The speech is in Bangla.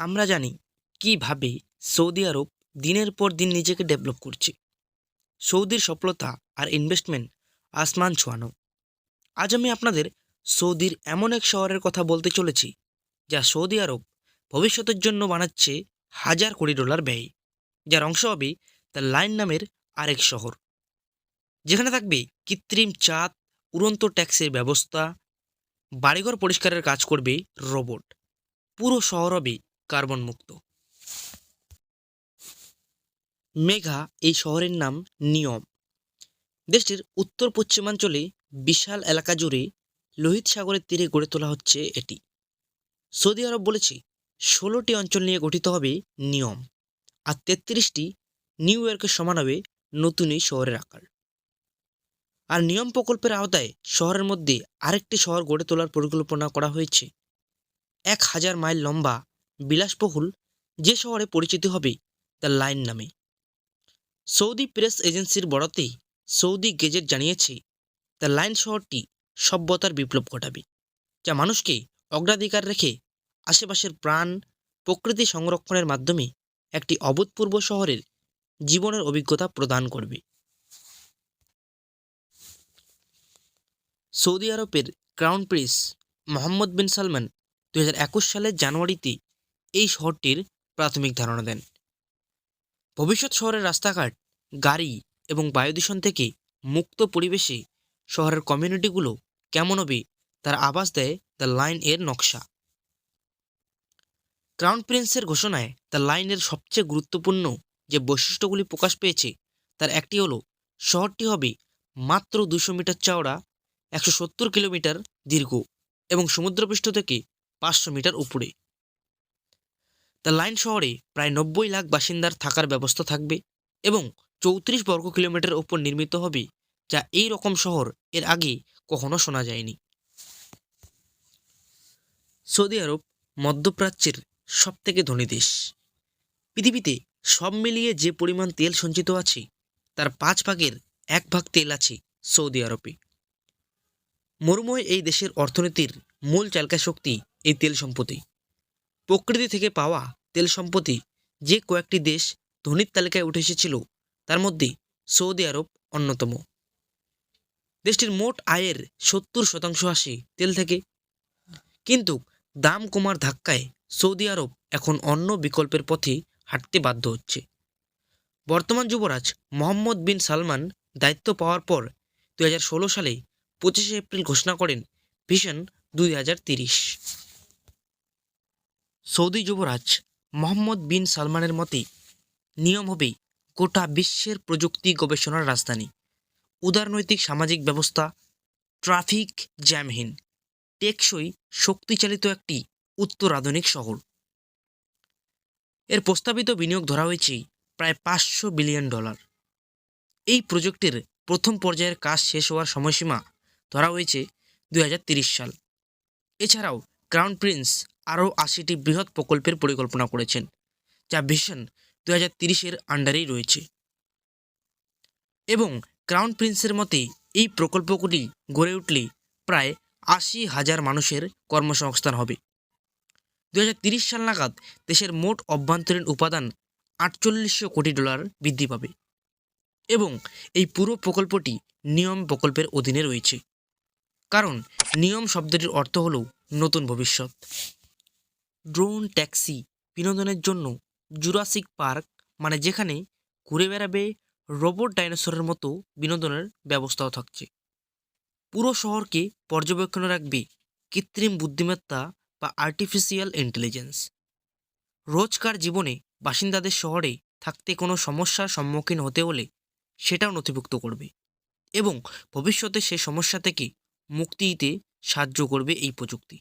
আমরা জানি কীভাবে সৌদি আরব দিনের পর দিন নিজেকে ডেভেলপ করছে। সৌদির সফলতা আর ইনভেস্টমেন্ট আসমান ছোঁয়ানো। আজ আমি আপনাদের সৌদির এমন এক শহরের কথা বলতে চলেছি, যা সৌদি আরব ভবিষ্যতের জন্য বানাচ্ছে হাজার কোটি ডলার ব্যয়, যার অংশ হবে দ্য লাইন নামের আরেক শহর। যেখানে থাকবে কৃত্রিম চাঁদ, উড়ন্ত ট্যাক্সির ব্যবস্থা, বাড়িঘর পরিষ্কারের কাজ করবে রোবট। পুরো শহর হবে কার্বন মুক্ত মেঘা এই শহরের নাম নিয়ম। দেশটির উত্তর পশ্চিমাঞ্চলে বিশাল এলাকা জুড়ে লোহিত সাগরের তীরে গড়ে তোলা হচ্ছে এটি। সৌদি আরব বলেছে, ষোলোটি অঞ্চল নিয়ে গঠিত হবে নিয়ম, আর তেত্রিশটি নিউ ইয়র্কের সমান হবে নতুন এই শহরের আকার। আর নিয়ম প্রকল্পের আওতায় শহরের মধ্যে আরেকটি শহর গড়ে তোলার পরিকল্পনা করা হয়েছে। এক হাজার মাইল লম্বা বিলাসবহুল যে শহরে পরিচিত হবে দ্য লাইন নামে। সৌদি প্রেস এজেন্সির বরাতে সৌদি গেজেট জানিয়েছে দ্য লাইন শহরটি সভ্যতার বিপ্লব ঘটাবে, যা মানুষকে অগ্রাধিকার রেখে আশেপাশের প্রাণ, প্রকৃতি সংরক্ষণের মাধ্যমে একটি অভূতপূর্ব শহরের জীবনের অভিজ্ঞতা প্রদান করবে। সৌদি আরবের crown prince Mohammed bin Salman দু হাজার একুশ সালের জানুয়ারিতে এই শহরটির প্রাথমিক ধারণা দেন। ভবিষ্যৎ শহরের রাস্তাঘাট, গাড়ি এবং বায়ুদূষণ থেকে মুক্ত পরিবেশে শহরের কমিউনিটিগুলো কেমন হবে তার আভাস দেয় দ্য লাইন এর নকশা। ক্রাউন প্রিন্সের ঘোষণায় দ্য লাইনের সবচেয়ে গুরুত্বপূর্ণ যে বৈশিষ্ট্যগুলি প্রকাশ পেয়েছে, তার একটি হলো, শহরটি হবে মাত্র দুশো মিটার চওড়া, একশো সত্তর কিলোমিটার দীর্ঘ এবং সমুদ্রপৃষ্ঠ থেকে পাঁচশো মিটার উপরে। দ্য লাইন শহরে প্রায় নব্বই লাখ বাসিন্দার থাকার ব্যবস্থা থাকবে এবং চৌত্রিশ বর্গ কিলোমিটার ওপর নির্মিত হবে, যা এই রকম শহর এর আগে কখনো শোনা যায়নি। সৌদি আরব মধ্যপ্রাচ্যের সব থেকে ধনী দেশ। পৃথিবীতে সব মিলিয়ে যে পরিমাণ তেল সঞ্চিত আছে, তার পাঁচ ভাগের এক ভাগ তেল আছে সৌদি আরবে। মরুময় এই দেশের অর্থনীতির মূল চালকা শক্তি এই তেল সম্পত্তি প্রকৃতি থেকে পাওয়া তেল সম্পত্তি যে কয়েকটি দেশ ধনীর তালিকায় উঠে এসেছিল, তার মধ্যে সৌদি আরব অন্যতম। দেশটির মোট আয়ের সত্তর শতাংশ আসে তেল থেকে। কিন্তু দাম কমার ধাক্কায় সৌদি আরব এখন অন্য বিকল্পের পথে হাঁটতে বাধ্য হচ্ছে। বর্তমান যুবরাজ মোহাম্মদ বিন সালমান দায়িত্ব পাওয়ার পর দু হাজার ষোলো সালে পঁচিশে এপ্রিল ঘোষণা করেন ভিশন দুই হাজার সৌদি যুবরাজ মোহাম্মদ বিন সালমানের মতে, নিয়ম হবে গোটা বিশ্বের প্রযুক্তি গবেষণার রাজধানী। উদারনৈতিক সামাজিক ব্যবস্থা, ট্রাফিক জ্যামহীন, টেকসই শক্তিচালিত একটি উত্তর আধুনিক শহর। এর প্রস্তাবিত বিনিয়োগ ধরা হয়েছে প্রায় পাঁচশো বিলিয়ন ডলার। এই প্রজেক্টের প্রথম পর্যায়ের কাজ শেষ হওয়ার সময়সীমা ধরা হয়েছে দুই সাল। এছাড়াও ক্রাউন প্রিন্স আরও আশিটি বৃহৎ প্রকল্পের পরিকল্পনা করেছেন, যা ভিশন দু হাজার তিরিশের আন্ডারেই রয়েছে। এবং ক্রাউন প্রিন্সের মতে, এই প্রকল্পগুলি গড়ে উঠলে প্রায় আশি হাজার মানুষের কর্মসংস্থান হবে। দু সাল নাগাদ দেশের মোট অভ্যন্তরীণ উপাদান আটচল্লিশশো কোটি ডলার বৃদ্ধি পাবে। এবং এই পুরো প্রকল্পটি নিয়ম প্রকল্পের অধীনে রয়েছে। কারণ নিয়ম শব্দটির অর্থ হল নতুন ভবিষ্যৎ। ড্রোন ট্যাক্সি বিনোদনের জন্য জুরাসিক পার্ক মানে যেখানে ঘুরে বেড়াবে রোবট ডাইনোসরের মতো বিনোদনের ব্যবস্থাও থাকছে। পুরো শহরকে পর্যবেক্ষণে রাখবে কৃত্রিম বুদ্ধিমত্তা বা আর্টিফিশিয়াল ইন্টেলিজেন্স রোজকার জীবনে বাসিন্দাদের শহরে থাকতে কোনো সমস্যার সম্মুখীন হতে হলে সেটাও নথিভুক্ত করবে এবং ভবিষ্যতে সে সমস্যা থেকে মুক্তি দিতে সাহায্য করবে এই প্রযুক্তি।